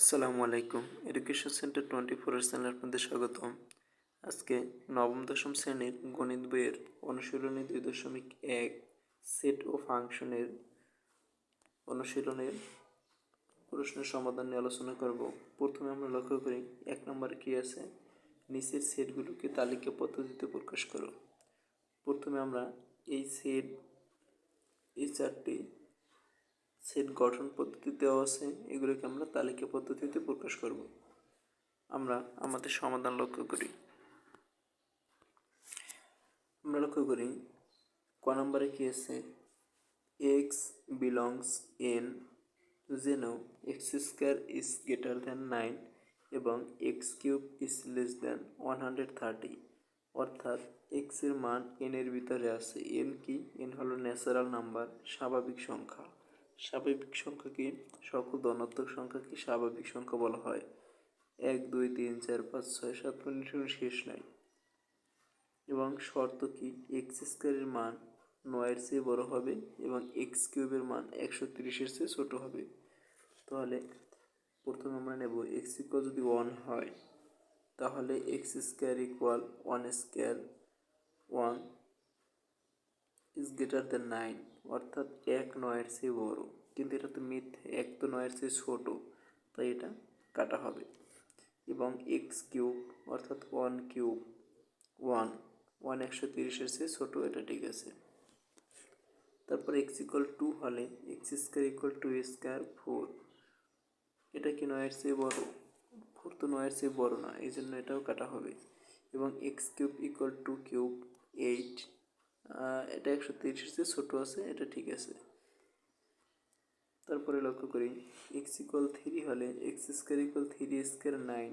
আসসালামু আলাইকুম। Education center twenty four channel আপনাদের স্বাগতম। আজকে নবম, দশম শ্রেণির গণিত বইয়ের অনুশীলনী দুই দশমিক এক সেট ও ফাংশনের অনুশীলনের প্রশ্নের সমাধান নিয়ে আলোচনা করব। প্রথমে আমরা লক্ষ্য করি, এক নম্বরে কী আছে? নিচের সেটগুলোকে তালিকা পদ্ধতিতে প্রকাশ করো। প্রথমে আমরা এই সেট, এই চারটি সেট গঠন পদ্ধতি দেওয়া আছে, এগুলোকে আমরা তালিকা পদ্ধতিতে প্রকাশ করব। আমরা আমাদের সমাধান লক্ষ্য করি। আমরা লক্ষ্য করি, ক নম্বরে কি আছে? এক্স বিলংস এন যেন x square is greater than nine এবং x cube is less than one hundred thirty অর্থাৎ এক্সের মান এন এর ভিতরে আছে। এন কি? এন হলো ন্যাচারাল নাম্বার স্বাভাবিক সংখ্যা। স্বাভাবিক সংখ্যাকে সকল ধনাত্মক সংখ্যাকে স্বাভাবিক সংখ্যা বলা হয়? এক, দুই, তিন, চার, পাঁচ, ছয়, সাত মিনিটের শেষ নাই। এবং শর্ত কি? এক্স স্কোয়ারের মান নয়ের চেয়ে বড় হবে এবং এক্স কিউবের মান একশো তিরিশের চেয়ে ছোটো হবে। তাহলে প্রথমে আমরা নেব এক্স ইকুয়াল যদি ওয়ান হয়, তাহলে x square equal one square one is greater than nine অর্থাৎ এক নয়ের চেয়ে বড়। কিন্তু এটা তো মিথ্যে এক তো নয়ের চেয়ে ছোট। তাই এটা কাটা হবে। এবং এক্স কিউব, অর্থাৎ ওয়ান কিউব ওয়ান ওয়ান একশো তিরিশের চেয়ে ছোটো, এটা ঠিক আছে। তারপর এক্স ইকুয়াল টু হলে x square equal two square four এটা কি নয়ের চেয়ে বড়? ফোর তো নয়ের চেয়ে বড় না এই জন্য এটাও কাটা হবে। এবং x cube equal two cube eight এটা একশো তিরিশের চেয়ে ছোটো আছে, এটা ঠিক আছে। তারপরে লক্ষ্য করি এক্স ইকুয়াল থ্রি হলে x square equal three square nine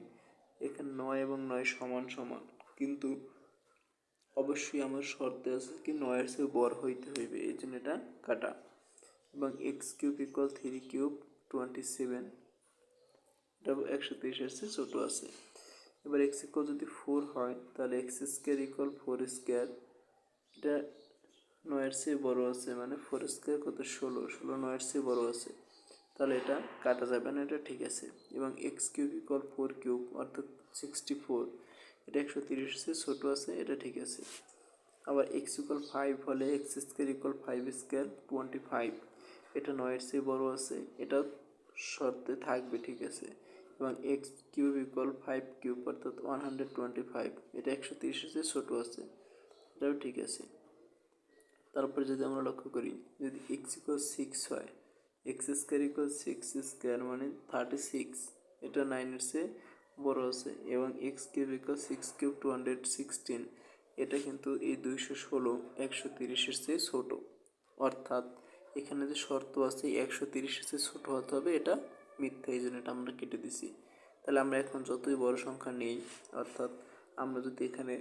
এখানে নয় এবং নয় সমান সমান। কিন্তু অবশ্যই আমার শর্তে আছে কি, নয়ের চেয়ে বড় হইতে হইবে, এই জন্য এটা কাটা। এবং x cube equal three cube twenty seven এটা একশো তিরিশের চেয়ে ছোটো আছে। এবার এক্স ইকুয়াল যদি ফোর হয়, তাহলে x square equal four square এটা নয়ের চেয়ে বড় আছে মানে ফোর স্কোয়ার কত ষোলো ষোলো নয়ের চেয়ে বড় আছে। তাহলে এটা কাটা যাবে না, এটা ঠিক আছে। এবং x cube equal four cube, অর্থাৎ সিক্সটি ফোর, এটা একশো তিরিশ চেয়ে ছোটো আছে, এটা ঠিক আছে। আবার এক্স ইকুয়াল ফাইভ হলে x square equal five square twenty five, এটা নয়ের চেয়ে বড় আছে এটা শর্তে থাকবে, ঠিক আছে। এবং x cube equal five cube, অর্থাৎ ওয়ান হান্ড্রেড টোয়েন্টি ফাইভ, এটা একশো তিরিশের চেয়ে ছোটো আছে। এটাও ঠিক আছে। তারপরে যদি আমরা লক্ষ্য করি, যদি এক্স ইকুয়াল সিক্স হয় x square equal six square মানে থার্টি সিক্স এটা নাইনের চেয়ে বড় আছে এবং x cube equal six cube two hundred sixteen এটা কিন্তু এই দুইশো ষোলো, একশো তিরিশের চেয়ে ছোটো। অর্থাৎ এখানে যে শর্ত আছে, একশো তিরিশের চেয়ে ছোটো হতে হবে, এটা মিথ্যা, এই জন্য এটা আমরা কেটে দিছি। তাহলে আমরা এখন যতই বড় সংখ্যা নেই, অর্থাৎ আমরা যদি এখানে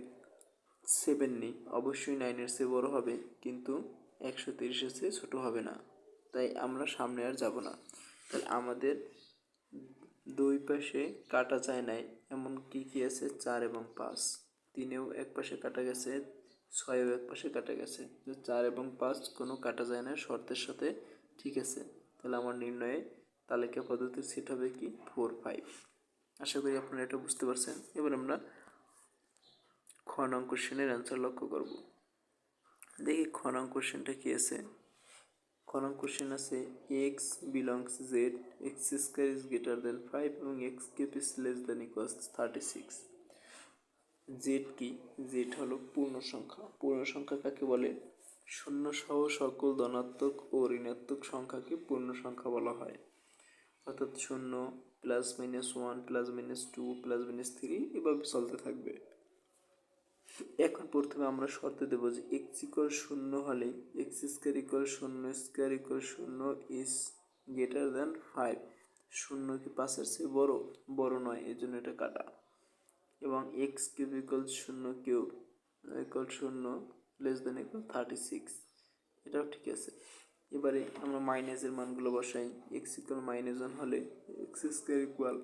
সেভেন নিই। অবশ্যই নাইনের চেয়ে বড় হবে, কিন্তু একশো তিরিশের চেয়ে ছোটো হবে না। তাই আমরা সামনে আর যাব না। তাহলে আমাদের দুই পাশে কাটা যায় নাই, এমন কি কি আছে? চার এবং পাঁচ। তিনেও এক পাশে কাটা গেছে, ছয়ও এক পাশে কাটা গেছে। চার এবং পাঁচ কোনো কাটা যায় না, শর্তের সাথে ঠিক আছে। তাহলে আমার নির্ণয়ে তালিকা পদ্ধতির সেট হবে কি? ফোর ফাইভ আশা করি আপনারা এটা বুঝতে পারছেন। এবার আমরা খ নং কোশ্চেনের অ্যান্সার লক্ষ্য করব। দেখি খ নং কোশ্চেনটা কী আছে? খ নং কোশ্চেন আছে x belongs Z x square is greater than five এবং x cube is less than equals thirty six Z কি? জেড হলো পূর্ণ সংখ্যা পূর্ণ সংখ্যা কাকে বলে? শূন্য সহ সকল ধনাত্মক ও ঋণাত্মক সংখ্যাকে পূর্ণ সংখ্যা বলা হয়। অর্থাৎ শূন্য plus minus one plus minus two plus minus three এভাবে চলতে থাকবে। এখন প্রথমে আমরা শর্তে দেবো যে এক্স ইকুয়াল শূন্য হলে এক্স স্কোয়ার ইকুয়াল শূন্য স্কোয়ার ইকুয়াল শূন্য ইজ গ্রেটার দ্যান ফাইভ শূন্য কি পাঁচের চেয়ে বড়? বড় নয় এই জন্য এটা কাটা। এবং এক্স কিউব ইকুয়াল শূন্য কিউব ইকুয়াল শূন্য less than equal thirty six এটাও ঠিক আছে। এবারে আমরা মাইনাসের মানগুলো বসাই। এক্স ইকুয়াল মাইনাস ওয়ান হলে x square equal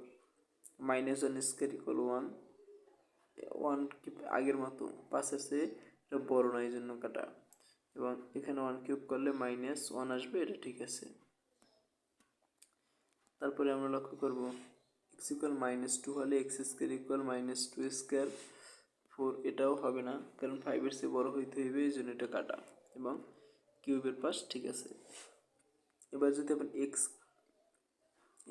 minus one square equal one one cube আগের মতো পাশের চেয়ে এটা বড় নয় এই জন্য কাটা। এবং এখানে ওয়ান কিউব করলে মাইনাস ওয়ান আসবে, এটা ঠিক আছে। তারপরে আমরা লক্ষ্য করব এক্স ইকুয়াল মাইনাস টু হলে x square equal minus two square four এটাও হবে না, কারণ ফাইভের চেয়ে বড় হইতে হইবে, এই জন্য এটা কাটা। এবং কিউবের পাশ ঠিক আছে। এবার যদি আমরা x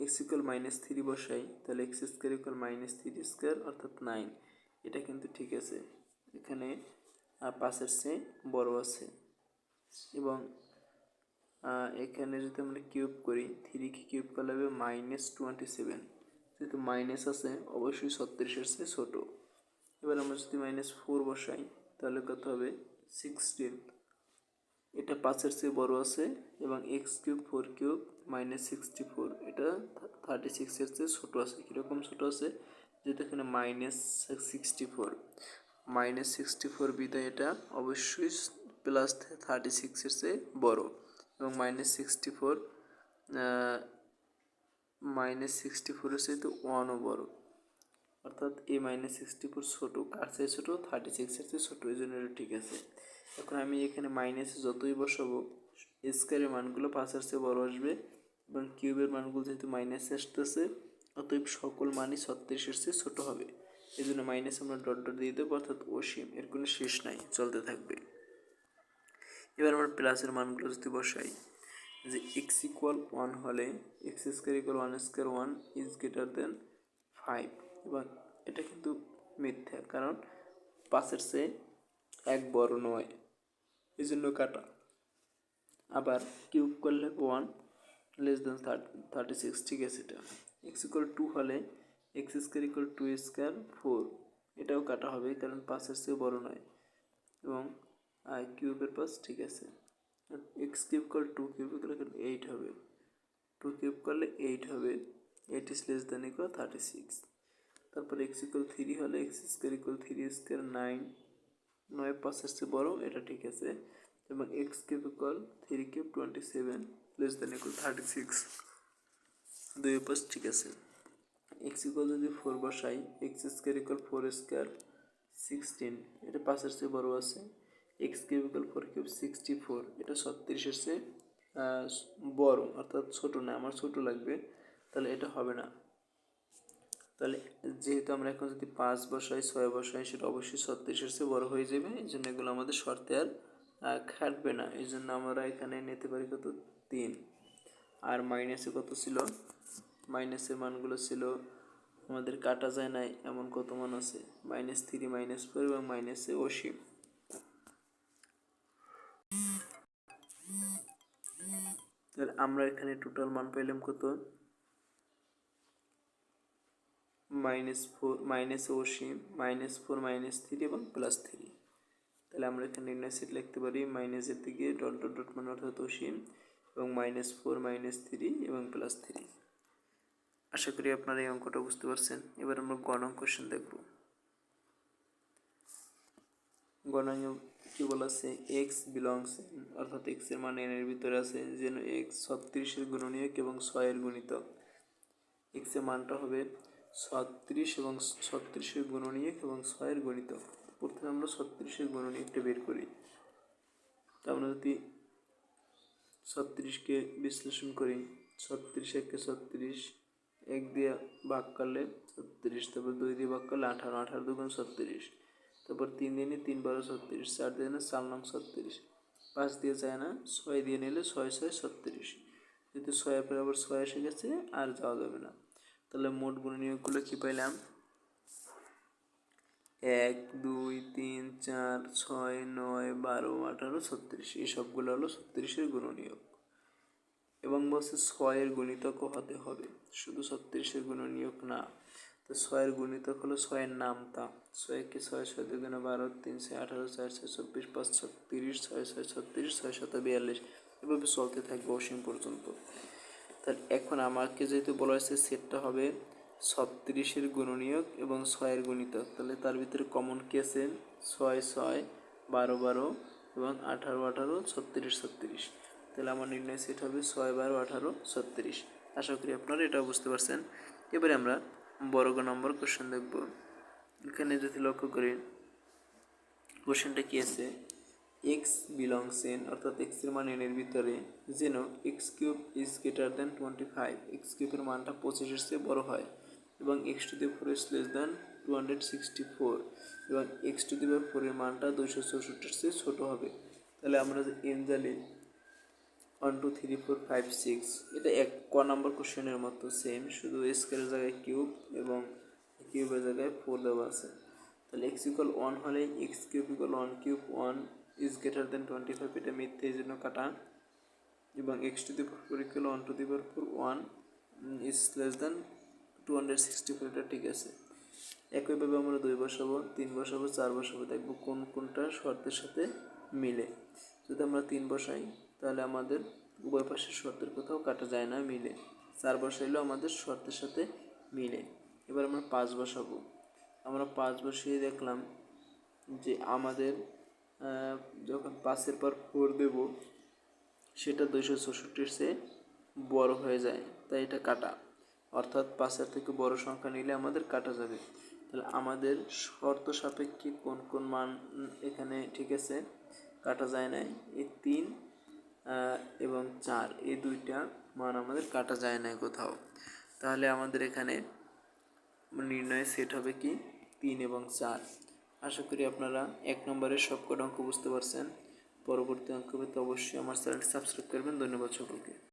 x equal minus three বসাই, তাহলে x square equal minus three square অর্থাৎ নাইন এটা কিন্তু ঠিক আছে। এখানে পাশের চেয়ে বড় আছে। এবং এখানে যদি আমরা কিউব করি, থ্রি থ্রিকে কিউব করলে হবে মাইনাস টোয়েন্টি সেভেন। যেহেতু মাইনাস আছে, অবশ্যই ছত্রিশের চেয়ে ছোটো। এবার আমরা যদি মাইনাস ফোর বসাই, তাহলে কত হবে? সিক্সটিন। এটা পাঁচের চেয়ে বড় আছে, এবং x cube four cube minus sixty four. এটা থার্টি সিক্সের চেয়ে ছোটো আছে। কীরকম ছোটো আছে? যেহেতু এখানে minus sixty four minus sixty four বিদায় এটা অবশ্যই প্লাস থার্টি সিক্সের চেয়ে বড়। এবং minus sixty four minus sixty ফোরের চেয়ে তো ওয়ানও বড়। অর্থাৎ এই মাইনাস সিক্সটি ফোর ছোটো কার চেয়ে ছোটো থার্টি সিক্সের চেয়ে ছোটো এই জন্য ঠিক আছে। এখন আমি এখানে মাইনাসে যতই বসাবো স্কোয়ারের মানগুলো পাঁচের চেয়ে বড় আসবে, এবং কিউবের মানগুলো যেহেতু মাইনাসে আসতেছে অতএব সকল মানই ছত্রিশের চেয়ে ছোটো হবে। এই জন্য মাইনাস আমরা ডট ডট দিয়ে দেবো, অর্থাৎ অসীম। এর কোনো শেষ নাই, চলতে থাকবে। এবার আমরা প্লাসের মানগুলো যদি বসাই, যে এক্স ইকুয়াল ওয়ান হলে x square equal one square one is greater than five এবং এটা কিন্তু মিথ্যা, কারণ পাঁচের চেয়ে এক বড় নয়। এই জন্য কাটা। আবার কিউব করলে one less than thirty six ঠিক আছে এটা। এক্স ইকুয়াল টু হলে x square equal two square four এটাও কাটা হবে, কারণ পাঁচের চেয়ে বড় নয়। এবং আই কিউবের পাস ঠিক আছে। এক্স কিউব করলে টু কিউব করলে এইট হবে। টু কিউব করলে এইট হবে। Eight is less than equal thirty six তারপর এক্স ইকুয়াল থ্রি হলে x square equal three square nine নয় পাঁচের চেয়ে বড়, এটা ঠিক আছে। এবং x cube equal three cube twenty seven less than equal thirty six দুই পাশ, ঠিক আছে। এক্স ইকুয়াল যদি ফোর বসাই x square equal four square sixteen এটা পাঁচের চেয়ে বড় আছে। X cube equal four cube sixty four এটা ছত্রিশের চেয়ে বড়, অর্থাৎ ছোটো না, আমার ছোটো লাগবে, তাহলে এটা হবে না। তাহলে যেহেতু আমরা এখন যদি পাঁচ বসাই ছয় বসাই সেটা অবশ্যই ছত্রিশের চেয়ে বড় হয়ে যাবে, এই জন্য এগুলো আমাদের শর্তে আর খাটবে না, এই জন্য আমরা এখানে নিতে পারি কত? তিন। আর মাইনাসে কত ছিল? মাইনাসের মানগুলো ছিল, আমাদের কাটা যায় নাই, এমন কত মান আছে? মাইনাস থ্রি মাইনাস ফোর এবং মাইনাসে অসীম। আমরা এখানে টোটাল মান পাইলাম কত? মাইনাস ফোর মাইনাস অসীম মাইনাস ফোর মাইনাস থ্রি এবং প্লাস থ্রি তাহলে আমরা এখানে নির্ণয় সেট লিখতে পারি মাইনাসের দিকে ডট ডট ডট মানে অর্থাৎ অসীম এবং মাইনাস ফোর মাইনাস থ্রি এবং প্লাস থ্রি আশা করি আপনারা এই অঙ্কটা বুঝতে পারছেন। এবার আমরা গণক কোশ্চেন দেখব। গণাঙ্গ কি বলা আছে? এক্স বিলংস অর্থাৎ এক্সের মান এর ভিতরে আছে, যেন এক্স ছত্রিশের গুণনীয়ক এবং ছয়ের গুণিতক। এক্সের মানটা হবে ছত্রিশ এবং ছত্রিশের গুণনীয়ক এবং ছয়ের গণিতক। প্রথমে আমরা ছত্রিশের গুণনীয়কটা বের করি। তা আমরা যদি ছত্রিশকে বিশ্লেষণ করি, ছত্রিশ একে ছত্রিশ এক দিয়ে ভাগ করলে ছত্রিশ, তারপর দুই দিয়ে ভাগ করলে আঠারো আঠারো দুগুণ ছত্রিশ, তারপর তিন দিনে তিন বারো ছত্রিশ, চার দিনে চার নং ছত্রিশ, পাঁচ দিয়ে যায় না, ছয় দিয়ে নিলে ছয় ছয় ছত্রিশ। যেহেতু ছয়ের পরে আবার ছয় এসে গেছে, আর যাওয়া যাবে না। তাহলে মোট গুণনীয়কগুলো কী পাইলাম? এক, দুই, তিন, চার, ছয়, নয়, বারো, আঠারো, ছত্রিশ। এই সবগুলো হলো ছত্রিশের গুণনীয়ক। এবং বলছে ছয়ের গুণিতকও হতে হবে। শুধু ছত্রিশের গুণনীয়ক না, তো ছয়ের গুণিতক হলো ছয়ের নামতা। ছয়কে ছয় ছয় দুগুণে বারো, তিন, ছয়, আঠারো, চার, ছয়, চব্বিশ, পাঁচ, ছত্রিশ, ছয় ছয়, ছত্রিশ, ছয়, শত বিয়াল্লিশ। এভাবে চলতে থাকবে অসীম পর্যন্ত। তাহলে এখন আমাকে যেহেতু বলা হয়েছে সেটটা হবে ছত্রিশের গুণনীয়ক এবং ছয়ের গুণিতক, তাহলে তার ভিতরে কমন কি আছে? ছয় ছয়, বারো বারো এবং আঠারো আঠারো, ছত্রিশ ছত্রিশ। তাহলে আমার নির্ণয় সেট হবে ছয় বারো আঠারো ছত্রিশ। আশা করি আপনারা এটাও বুঝতে পারছেন। এবারে আমরা বর্গ নম্বর কোশ্চেন দেখব। এখানে যদি লক্ষ্য করি কোশ্চেনটা কি আছে? এক্স বিলংস ইন অর্থাৎ এক্সের মান এনের ভিতরে। যেন x cube is greater than twenty five x কিউবের মানটা পঁচিশের চেয়ে বড় হয় এবং x to the four is less than two hundred sixty four এবং এক্স টু দি ফোরের মানটা দুইশো চৌষট্টির চেয়ে ছোটো হবে। তাহলে আমরা যে এন জানি one two three four five six এটা এক, ক নাম্বার কোশ্চেনের মতো সেম শুধু স্কোয়ারের জায়গায় কিউব এবং কিউবের জায়গায় ফোর দেওয়া আছে। তাহলে এক্স ইকুয়াল ওয়ান হলে x cube equal one cube one is greater than twenty five এটা মিথ্যে, এই জন্য কাটা। এবং x to the power four equal one to the power four one is less than two hundred sixty four এটা ঠিক আছে। একইভাবে আমরা দুই বসাবো, তিন বসাবো, চার বসাবো, দেখব কোন কোনটা শর্তের সাথে মিলে। যদি আমরা তিন বসাই তাহলে আমাদের উভয় পাশের শর্তের কোথাও কাটা যায় না, মিলে। চার বসাইলেও আমাদের শর্তের সাথে মিলে। এবার আমরা পাঁচ বসাবো। আমরা পাঁচ বসিয়ে দেখলাম যে আমাদের যখন পাঁচের পর ফোর দেব, সেটা দুইশো চৌষট্টির চেয়ে বড় হয়ে যায়। তাই এটা কাটা। অর্থাৎ পাঁচের থেকে বড় সংখ্যা নিলে আমাদের কাটা যাবে। তাহলে আমাদের শর্ত সাপেক্ষে কোন কোন মান এখানে ঠিক আছে? কাটা যায় নাই। এই তিন এবং চার। এই দুইটা মান আমাদের কাটা যায় না কোথাও। তাহলে আমাদের এখানে নির্ণয় সেট হবে কি? তিন এবং চার। আশা করি আপনারা এক নম্বরের সবকটা অঙ্ক বুঝতে পারছেন। পরবর্তী অঙ্ক পেতে অবশ্যই আমার চ্যানেলটি সাবস্ক্রাইব করবেন। ধন্যবাদ সকলকে।